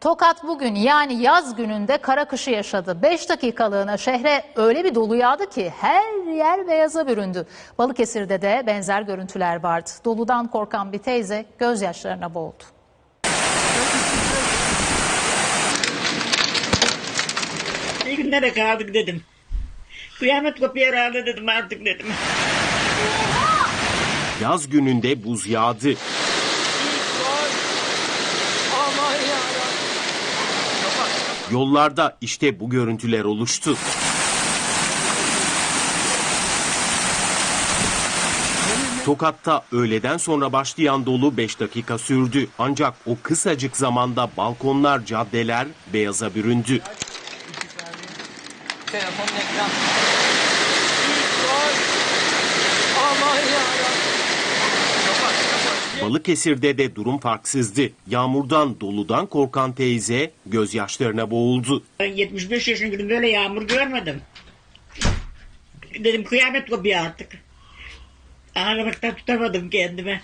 Tokat bugün yani yaz gününde kara kışı yaşadı. 5 dakikalığına şehre öyle bir dolu yağdı ki her yer beyaza büründü. Balıkesir'de de benzer görüntüler vardı. Doludan korkan bir teyze gözyaşlarına boğuldu. İyi günlere kaldık dedim. Kıyamet kopuyor herhalde dedim artık dedim. Yaz gününde buz yağdı. Yollarda işte bu görüntüler oluştu. Tokat'ta öğleden sonra başlayan dolu 5 dakika sürdü. Ancak o kısacık zamanda balkonlar, caddeler beyaza büründü. Telefonun ekran. Aman ya. Balıkesir'de de durum farksızdı. Yağmurdan, doludan korkan teyze gözyaşlarına boğuldu. Ben 75 yaşındayım böyle yağmur görmedim. Dedim kıyamet kopuyor artık. Ağlamaktan tutamadım kendime.